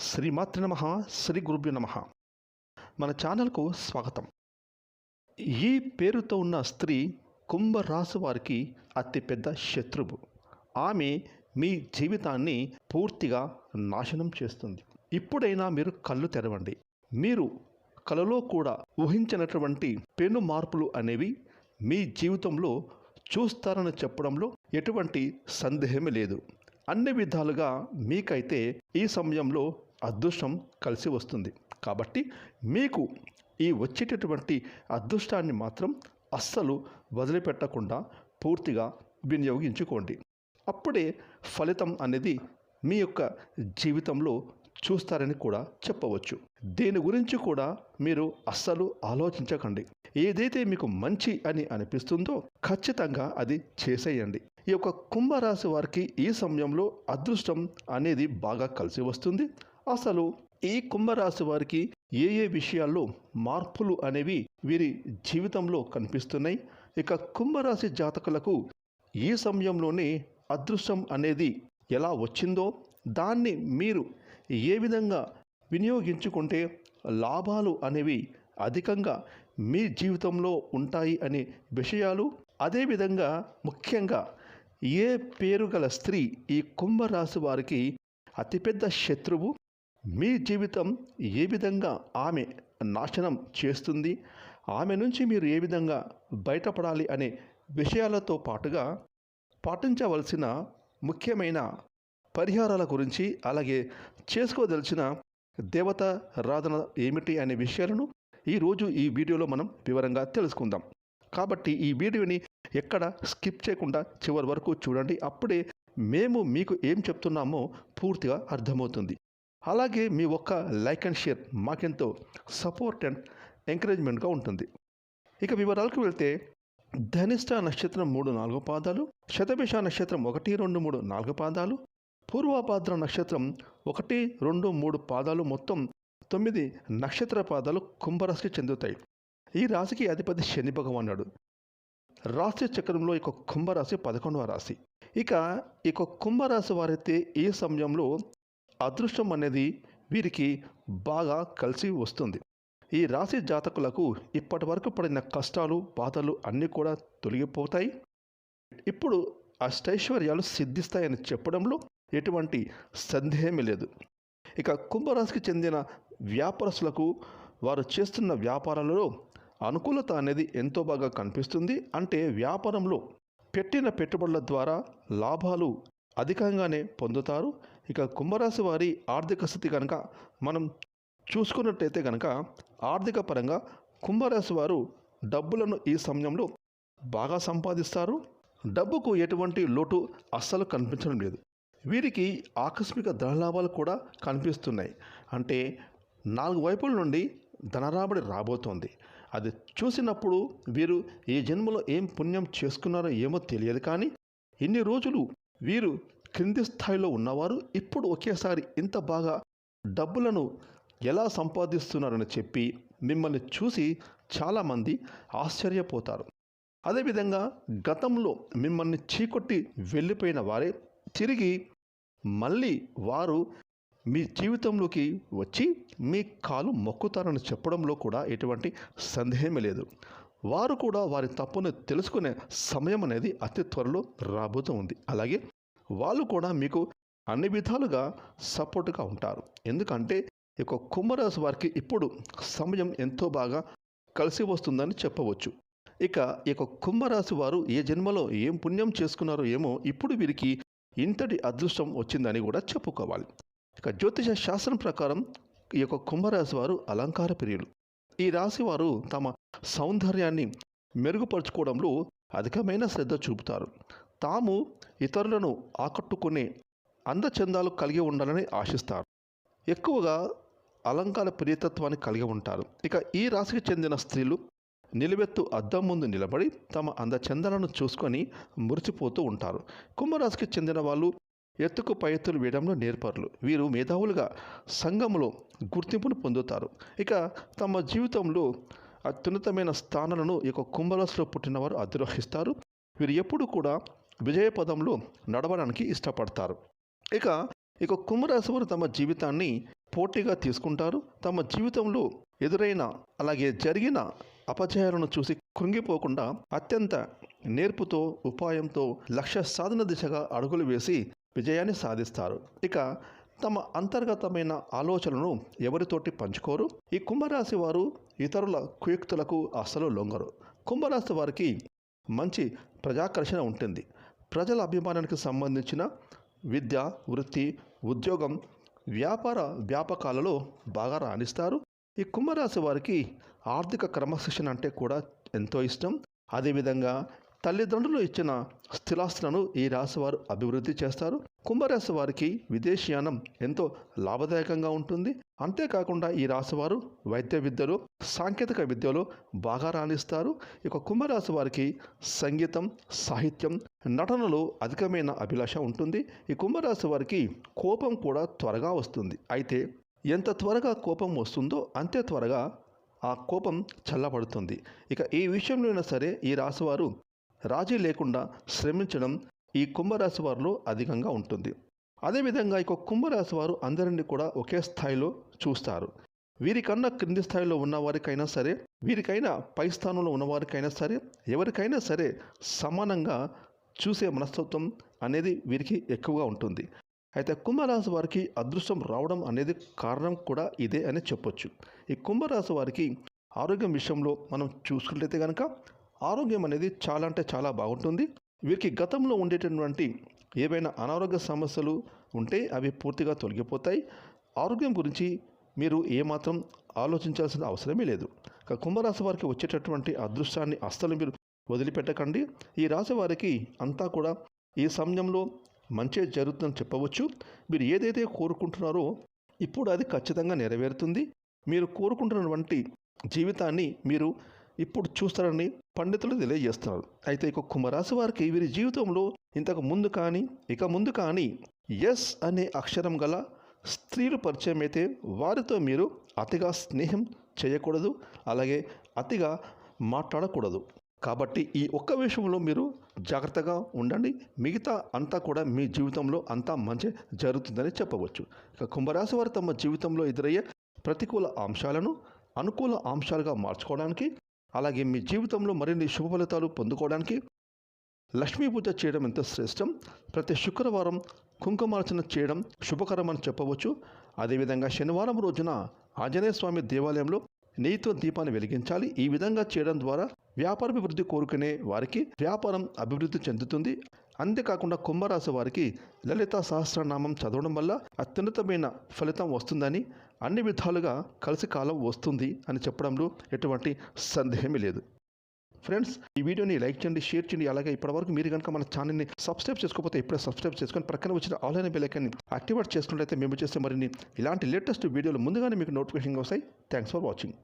శ్రీమాతృ నమ శ్రీ గురుభ్యు నమ. మన ఛానల్కు స్వాగతం. ఈ పేరుతో ఉన్న స్త్రీ కుంభరాశి వారికి అతిపెద్ద శత్రువు. ఆమె మీ జీవితాన్ని పూర్తిగా నాశనం చేస్తుంది. ఇప్పుడైనా మీరు కళ్ళు తెరవండి. మీరు కలలో కూడా ఊహించినటువంటి పెను మార్పులు అనేవి మీ జీవితంలో చూస్తారని చెప్పడంలో ఎటువంటి సందేహమే లేదు. అన్ని విధాలుగా మీకైతే ఈ సమయంలో అదృష్టం కలిసి వస్తుంది. కాబట్టి మీకు ఈ వచ్చేటటువంటి అదృష్టాన్ని మాత్రం అస్సలు వదిలిపెట్టకుండా పూర్తిగా వినియోగించుకోండి. అప్పుడే ఫలితం అనేది మీ యొక్క జీవితంలో చూస్తారని కూడా చెప్పవచ్చు. దీని గురించి కూడా మీరు అస్సలు ఆలోచించకండి. ఏదైతే మీకు మంచి అని అనిపిస్తుందో ఖచ్చితంగా అది చేసేయండి. ఈ యొక్క కుంభరాశి వారికి ఈ సమయంలో అదృష్టం అనేది బాగా కలిసి వస్తుంది. అసలు ఈ కుంభరాశి వారికి ఏ ఏ విషయాల్లో మార్పులు అనేవి వీరి జీవితంలో కనిపిస్తున్నాయి? ఇక కుంభరాశి జాతకులకు ఈ సమయంలోనే అదృష్టం అనేది ఎలా వచ్చిందో దాన్ని మీరు ఏ విధంగా వినియోగించుకుంటే లాభాలు అనేవి అధికంగా మీ జీవితంలో ఉంటాయి అనే విషయాలు అదేవిధంగా ముఖ్యంగా ఏ పేరు గల స్త్రీ ఈ కుంభరాశి వారికి అతిపెద్ద శత్రువు? మీ జీవితం ఏ విధంగా ఆమె నాశనం చేస్తుంది? ఆమె నుంచి మీరు ఏ విధంగా బయటపడాలి అనే విషయాలతో పాటుగా పాటించవలసిన ముఖ్యమైన పరిహారాల గురించి అలాగే చేసుకోదలిచిన దేవత రాధన ఏమిటి అనే విషయాలను ఈరోజు ఈ వీడియోలో మనం వివరంగా తెలుసుకుందాం. కాబట్టి ఈ వీడియోని ఎక్కడ స్కిప్ చేయకుండా చివరి వరకు చూడండి. అప్పుడే మేము మీకు ఏం చెప్తున్నామో పూర్తిగా అర్థమవుతుంది. అలాగే మీ ఒక్క లైక్ అండ్ షేర్ మాకెంతో సపోర్ట్ అండ్ ఎంకరేజ్మెంట్గా ఉంటుంది. ఇక వివరాలకు వెళ్తే ధనిష్ట నక్షత్రం మూడు నాలుగు పాదాలు శతభిష నక్షత్రం ఒకటి రెండు మూడు నాలుగు పాదాలు పూర్వభాద్ర నక్షత్రం ఒకటి రెండు మూడు పాదాలు మొత్తం తొమ్మిది నక్షత్ర పాదాలు కుంభరాశికి చెందుతాయి. ఈ రాశికి అధిపతి శని భగవానుడు. రాశి చక్రంలో ఇక కుంభరాశి పదకొండవ రాశి. ఇక ఇక కుంభరాశి వారైతే ఈ సమయంలో అదృష్టం అనేది వీరికి బాగా కలిసి వస్తుంది. ఈ రాశి జాతకులకు ఇప్పటి వరకు పడిన కష్టాలు బాధలు అన్నీ కూడా తొలగిపోతాయి. ఇప్పుడు అష్టైశ్వర్యాలు సిద్ధిస్తాయని చెప్పడంలో ఎటువంటి సందేహమే లేదు. ఇక కుంభరాశికి చెందిన వ్యాపారస్తులకు వారు చేస్తున్న వ్యాపారాలలో అనుకూలత అనేది ఎంతో బాగా కనిపిస్తుంది. అంటే వ్యాపారంలో పెట్టిన పెట్టుబడుల ద్వారా లాభాలు అధికంగానే పొందుతారు. ఇక కుంభరాశి వారి ఆర్థిక స్థితి కనుక మనం చూసుకున్నట్టయితే కనుక ఆర్థిక పరంగా కుంభరాశి వారు డబ్బులను ఈ సమయంలో బాగా సంపాదిస్తారు. డబ్బుకు ఎటువంటి లోటు అస్సలు కనిపించడం లేదు. వీరికి ఆకస్మిక ధనలాభాలు కూడా కనిపిస్తున్నాయి. అంటే నాలుగు వైపుల నుండి ధనరాబడి రాబోతోంది. అది చూసినప్పుడు వీరు ఈ జన్మలో ఏం పుణ్యం చేసుకున్నారో ఏమో తెలియదు కానీ ఇన్ని రోజులు వీరు క్రింది స్థాయిలో ఉన్నవారు ఇప్పుడు ఒకేసారి ఇంత బాగా డబ్బులను ఎలా సంపాదిస్తున్నారని చెప్పి మిమ్మల్ని చూసి చాలామంది ఆశ్చర్యపోతారు. అదేవిధంగా గతంలో మిమ్మల్ని చీకొట్టి వెళ్ళిపోయిన వారే తిరిగి మళ్ళీ వారు మీ జీవితంలోకి వచ్చి మీ కాలు మొక్కుతారని చెప్పడంలో కూడా ఎటువంటి సందేహమే లేదు. వారు కూడా వారి తప్పును తెలుసుకునే సమయం అనేది అతి త్వరలో రాబోతూ ఉంది. అలాగే వాళ్ళు కూడా మీకు అన్ని విధాలుగా సపోర్ట్గా ఉంటారు. ఎందుకంటే ఈ యొక్క కుంభరాశి వారికి ఇప్పుడు సమయం ఎంతో బాగా కలిసి వస్తుందని చెప్పవచ్చు. ఇక ఈ యొక్క కుంభరాశి వారు ఏ జన్మలో ఏం పుణ్యం చేసుకున్నారో ఏమో ఇప్పుడు వీరికి ఇంతటి అదృష్టం వచ్చిందని కూడా చెప్పుకోవాలి. ఇక జ్యోతిష శాస్త్రం ప్రకారం ఈ యొక్క కుంభరాశి వారు అలంకార ప్రియులు. ఈ రాశి వారు తమ సౌందర్యాన్ని మెరుగుపరుచుకోవడంలో అధికమైన శ్రద్ధ చూపుతారు. తాము ఇతరులను ఆకట్టుకునే అందచందాలు కలిగి ఉండాలని ఆశిస్తారు. ఎక్కువగా అలంకార ప్రియతత్వాన్ని కలిగి ఉంటారు. ఇక ఈ రాశికి చెందిన స్త్రీలు నిలువెత్తు అద్దం ముందు నిలబడి తమ అందచందాలను చూసుకొని మురిసిపోతూ ఉంటారు. కుంభరాశికి చెందిన వాళ్ళు ఎత్తుకు పై ఎత్తులు వేయడంలో నేర్పరులు. వీరు మేధావులుగా సంఘంలో గుర్తింపును పొందుతారు. ఇక తమ జీవితంలో అత్యున్నతమైన స్థానాలను ఈ యొక్క కుంభరాశిలో పుట్టినవారు అధిరోహిస్తారు. వీరు ఎప్పుడు కూడా విజయపదంలో నడవడానికి ఇష్టపడతారు. ఇక ఇక కుంభరాశి వారు తమ జీవితాన్ని పోటీగా తీసుకుంటారు. తమ జీవితంలో ఎదురైన అలాగే జరిగిన అపజయాలను చూసి కృంగిపోకుండా అత్యంత నేర్పుతో ఉపాయంతో లక్ష్య సాధన దిశగా అడుగులు వేసి విజయాన్ని సాధిస్తారు. ఇక తమ అంతర్గతమైన ఆలోచనలను ఎవరితోటి పంచుకోరు? ఈ కుంభరాశి వారు ఇతరుల కుయుక్తులకు అస్సలు లొంగరు. కుంభరాశి వారికి మంచి ప్రజాకర్షణ ఉంటుంది. ప్రజల అభిమానానికి సంబంధించిన విద్య వృత్తి ఉద్యోగం వ్యాపార వ్యాపకాలలో బాగా రాణిస్తారు. ఈ కుంభరాశి వారికి ఆర్థిక క్రమశిక్షణ అంటే కూడా ఎంతో ఇష్టం. అదేవిధంగా తల్లిదండ్రులు ఇచ్చిన స్థిరాస్తులను ఈ రాశి వారు అభివృద్ధి చేస్తారు. కుంభరాశి వారికి విదేశీయానం ఎంతో లాభదాయకంగా ఉంటుంది. అంతేకాకుండా ఈ రాశివారు వైద్య విద్యలో సాంకేతిక విద్యలో బాగా రాణిస్తారు. ఇక కుంభరాశి వారికి సంగీతం సాహిత్యం నటనలో అధికమైన అభిలాష ఉంటుంది. ఈ కుంభరాశి వారికి కోపం కూడా త్వరగా వస్తుంది. అయితే ఎంత త్వరగా కోపం వస్తుందో అంతే త్వరగా ఆ కోపం చల్లబడుతుంది. ఇక ఈ విషయంలోనైనా సరే ఈ రాశివారు రాజీ లేకుండా శ్రమించడం ఈ కుంభరాశి వారిలో అధికంగా ఉంటుంది. అదేవిధంగా ఇక కుంభరాశి వారు అందరినీ కూడా ఒకే స్థాయిలో చూస్తారు. వీరికన్నా క్రింది స్థాయిలో ఉన్నవారికైనా సరే వీరికైనా పై స్థానంలో ఉన్నవారికైనా సరే ఎవరికైనా సరే సమానంగా చూసే మనస్తత్వం అనేది వీరికి ఎక్కువగా ఉంటుంది. అయితే కుంభరాశి వారికి అదృష్టం రావడం అనేది కారణం కూడా ఇదే అని చెప్పొచ్చు. ఈ కుంభరాశి వారికి ఆరోగ్యం విషయంలో మనం చూసుకుంటే కనుక ఆరోగ్యం అనేది చాలా అంటే చాలా బాగుంటుంది. వీరికి గతంలో ఉండేటటువంటి ఏవైనా అనారోగ్య సమస్యలు ఉంటే అవి పూర్తిగా తొలగిపోతాయి. ఆరోగ్యం గురించి మీరు ఏమాత్రం ఆలోచించాల్సిన అవసరమే లేదు. కుంభరాశి వారికి వచ్చేటటువంటి అదృష్టాన్ని అస్సలు మీరు వదిలిపెట్టకండి. ఈ రాశి వారికి అంతా కూడా ఈ సమయంలో మంచి జరుగుతుందని చెప్పవచ్చు. మీరు ఏదైతే కోరుకుంటున్నారో ఇప్పుడు అది ఖచ్చితంగా నెరవేరుతుంది. మీరు కోరుకుంటున్నటువంటి జీవితాన్ని మీరు ఇప్పుడు చూస్తారని పండితులు తెలియజేస్తున్నారు. అయితే ఇక కుంభరాశి వారికి వీరి జీవితంలో ఇంతకు ముందు కానీ ఇక ముందు కానీ ఎస్ అనే అక్షరం గల స్త్రీలు పరిచయం అయితే వారితో మీరు అతిగా స్నేహం చేయకూడదు అలాగే అతిగా మాట్లాడకూడదు. కాబట్టి ఈ ఒక్క విషయంలో మీరు జాగ్రత్తగా ఉండండి. మిగతా అంతా కూడా మీ జీవితంలో అంతా మంచి జరుగుతుందని చెప్పవచ్చు. ఇక కుంభరాశి వారు తమ జీవితంలో ఎదురయ్యే ప్రతికూల అంశాలను అనుకూల అంశాలుగా మార్చుకోవడానికి అలాగే మీ జీవితంలో మరిన్ని శుభ ఫలితాలు పొందుకోవడానికి లక్ష్మీ పూజ చేయడం ఎంత శ్రేష్టం? ప్రతి శుక్రవారం కుంకుమార్చన చేయడం శుభకరమని చెప్పవచ్చు. అదేవిధంగా శనివారం రోజున ఆంజనేయ స్వామి దేవాలయంలో నెయ్యితో దీపాన్ని వెలిగించాలి. ఈ విధంగా చేయడం ద్వారా వ్యాపార అభివృద్ధి కోరుకునే వారికి వ్యాపారం అభివృద్ధి చెందుతుంది. అంతేకాకుండా కుంభరాశి వారికి లలిత సహస్రనామం చదవడం వల్ల అత్యున్నతమైన ఫలితం వస్తుందని అన్ని విధాలుగా కలిసి కాలం వస్తుంది అని చెప్పడంలో ఎటువంటి సందేహమే లేదు. ఫ్రెండ్స్ ఈ వీడియోని లైక్ చేయండి షేర్ చేయండి. అలాగే ఇప్పటివరకు మీరు కనుక మన ఛానల్ని సబ్స్క్రైబ్ చేసుకోకపోతే ఇప్పుడే సబ్స్క్రైబ్ చేసుకొని ప్రక్కన వచ్చిన ఆన్లైన్ బెల్లైకాన్ని యాక్టివేట్ చేసుకున్నట్లయితే మేము చేస్తే మరిన్ని ఇలాంటి లేటెస్ట్ వీడియోలు ముందుగానే మీకు నోటిఫికేషన్ వస్తాయి. Thanks for watching